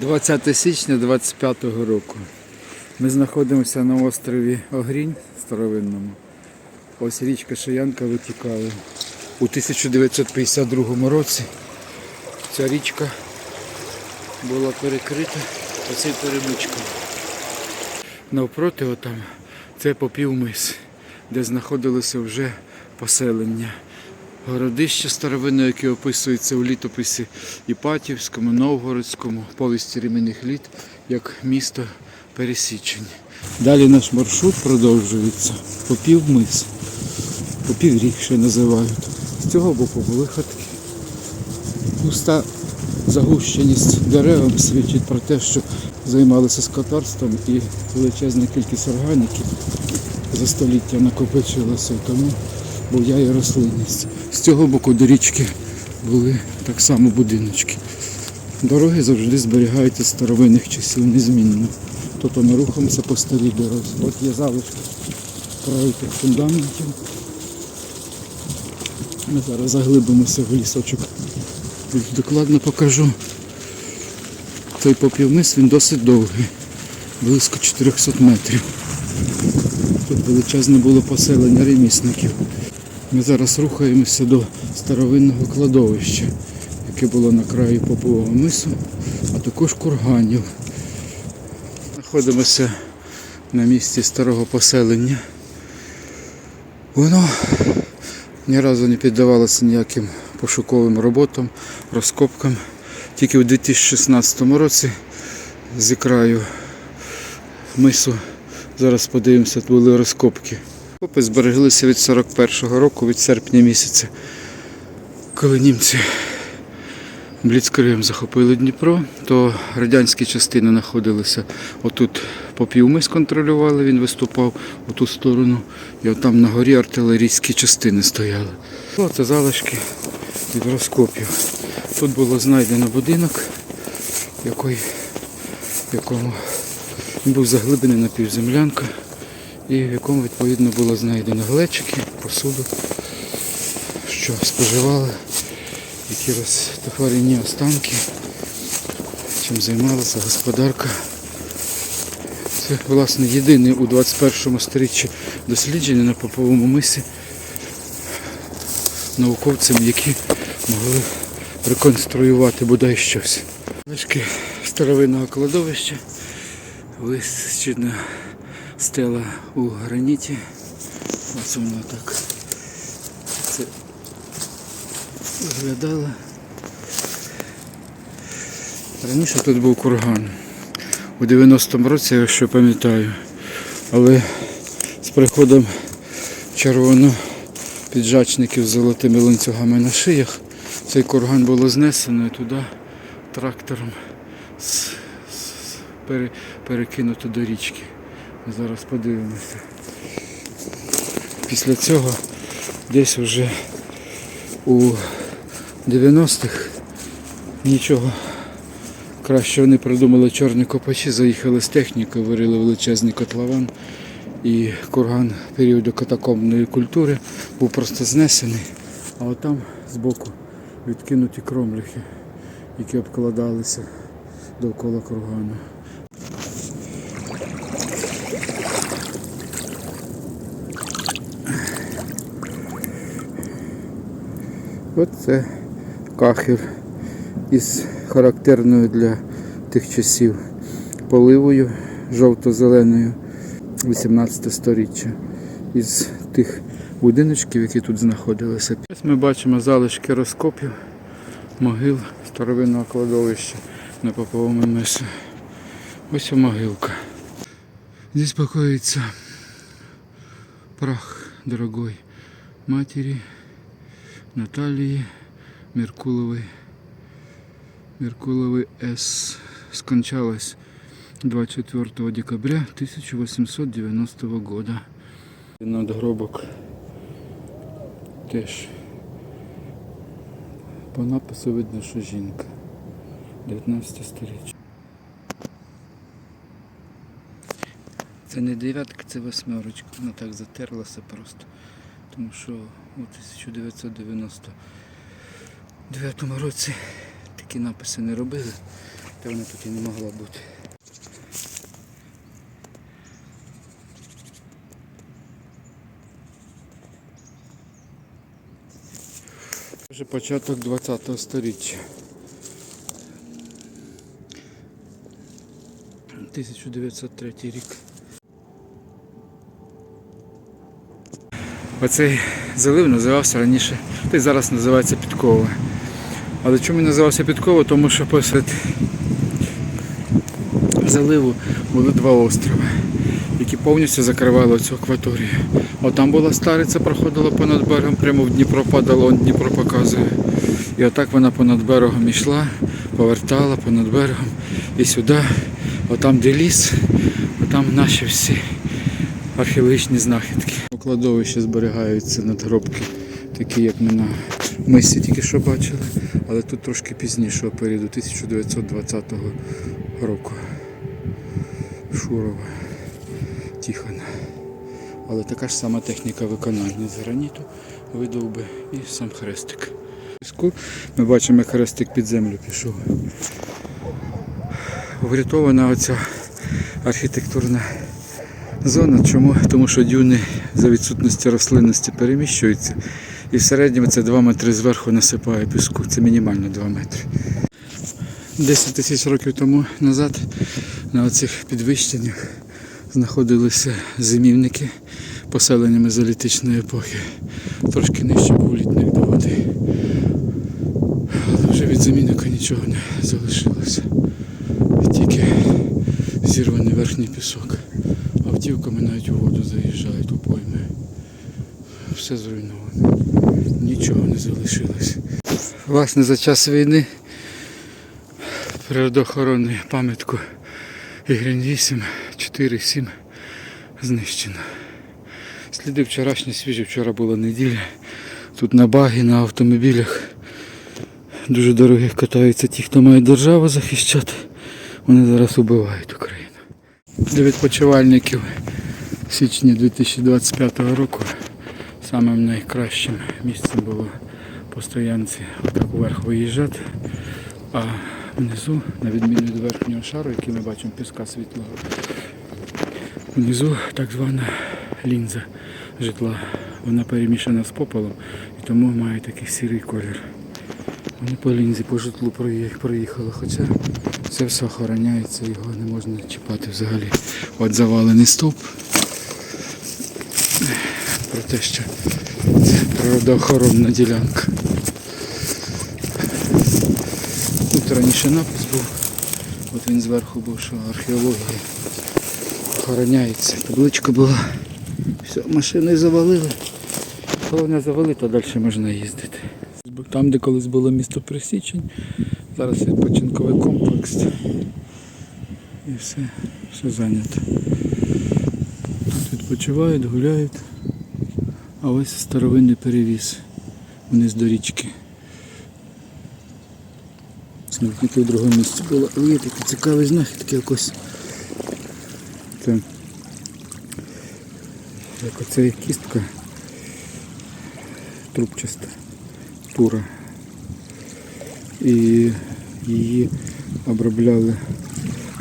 20 січня 25 року. Ми знаходимося на острові Огрінь старовинному. Ось річка Шиянка витікала. У 1952 році ця річка була перекрита оцей перемичком. Навпроти отам це попівмис, де знаходилося вже поселення. Городище старовинне, яке описується у літописі Іпатівському, Новгородському, повісті Ремінних літ, як місто пересічень. Далі наш маршрут продовжується. Попівмис. Попівріг ще називають. З цього боку були хатки. Густа загущеність деревом свідчить про те, що займалися скотарством і величезна кількість органіки за століття накопичилася, тому буяє рослинність. З цього боку до річки були так само будиночки. Дороги завжди зберігаються з старовинних часів незмінно. Тобто ми рухаємося по старій дорозі. От є залишки проритих фундаментів. Ми зараз заглибимося в лісочок. Більш Докладно покажу. Цей попівмис він досить довгий, близько 400 метрів. Тут величезне було поселення ремісників. Ми зараз рухаємося до старовинного кладовища, яке було на краю Попового мису, а також курганів. Знаходимося на місці старого поселення. Воно ні разу не піддавалося ніяким пошуковим роботам, розкопкам. Тільки у 2016 році зі краю мису, зараз подивимося, були розкопки. Копи збереглися від 41-го року, від серпня місяця, коли німці бліцкригом захопили Дніпро, то радянські частини знаходилися отут попівмис контролювали, він виступав у ту сторону, і отам на горі артилерійські частини стояли. Це залишки від розкопів. Тут було знайдено будинок, який, в якому був заглиблений на півземлянка, і в якому відповідно було знайдено глечики, посуду, що споживали, які розтафарені останки, чим займалася господарка. Це, власне, єдине у 21 сторіччі дослідження на Поповому мисі науковцям, які могли реконструювати бодай щось. Лишки старовинного кладовища, висічена стела у граніті. Ось воно так це виглядало. Раніше тут був курган. У 90-му році, я ще пам'ятаю. Але з приходом червоно піджачників з золотими ланцюгами на шиях цей курган було знесено і туди трактором перекинуто до річки. Зараз подивимося. Після цього десь вже у 90-х нічого кращого не придумали чорні копачі, заїхали з технікою, вирили величезний котлован. І курган періоду катакомбної культури був просто знесений, а отам збоку відкинуті кромліхи, які обкладалися довкола кургану. Оце кахір із характерною для тих часів поливою жовто-зеленою 18 сторіччя із тих будиночків, які тут знаходилися. Ось ми бачимо залишки розкопів, могил старовинного кладовища на Поповому мисі. Ось могилка. Здесь прах дорогой матери Натальи Меркуловой. Меркуловой С. Скончалась 24 декабря 1890 года. Надгробок теж по напису видно, що жінка. 19 сторіччя. Це не дев'ятка, це восьмерочка. Вона так затерлася просто. Тому що у 1999 році такі написи не робили. Та вона тут і не могла бути. Вже початок 20-го століття. 1903 рік. Оцей залив називався раніше, та й зараз називається Підкова. Але чому називався Підкова? Тому що посеред заливу були два острова, які повністю закривали цю акваторію. От там була стариця, проходила понад берегом, прямо в Дніпро падало, он Дніпро показує. І отак вона понад берегом йшла, повертала понад берегом і сюди, отам де ліс, отам наші всі археологічні знахідки. У зберігаються надгробки, такі як ми на мисі тільки що бачили, але тут трошки пізнішого періоду 1920 року. Шурова, Тихона. Але така ж сама техніка виконання з граніту, видовби і сам хрестик. Ми бачимо, як хрестик під землю пішов. Врятована оця архітектурна зона. Чому? Тому що дюни за відсутності рослинності переміщуються. І в середньому це 2 метри зверху насипає піску. Це мінімально 2 метри. 10 тисяч років тому назад на оцих підвищеннях знаходилися зимівники поселення мезолітичної епохи. Трошки нижче був літник до води. Але вже від замінника нічого не залишилося. Тільки зірваний верхній пісок. Автівками навіть у воду заїжджають у пойми. Все зруйновано. Нічого не залишилось. Власне, за час війни природоохоронну пам'ятку Ігрін 8, 4, 7 знищено. Сліди вчорашні свіжі, вчора була неділя. Тут на багі, на автомобілях дуже дорогих катаються ті, хто має державу захищати. Вони зараз убивають Україну. Для відпочивальників в січні 2025 року самим найкращим місцем було по стоянці отак вверх виїжджати, а внизу, на відміну від верхнього шару, який ми бачимо піска світлого, внизу так звана лінза житла. Вона перемішана з попелом і тому має такий сірий колір. Вони по лінзі, по житлу проїх- проїхали, хоча це все охороняється, його не можна чіпати взагалі. От завалений стовп. Про те, що це природоохоронна ділянка. Тут раніше напис був, от він зверху був, що археологія охороняється. Табличка була. Все, машини завалили. Головне завалити, а далі можна їздити. Там, де колись було місто Присічень, зараз відпочинковий комплекс. І все, все зайнято. Тут відпочивають, гуляють. А ось старовинний перевіз вниз до річки. Смітники в другому місці було. Є такі цікаві знахідки якось. Це як оце кістка трубчаста тура. І її обробляли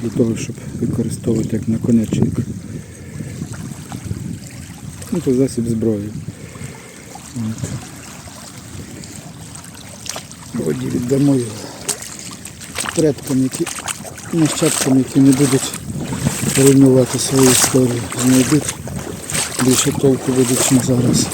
для того, щоб використовувати як наконечник. Ну, це засіб зброї. От. Воді віддамо його предкам, які нащадкам, які не будуть руйнувати свою історію, знайдуть більше толку будуть, чим зараз.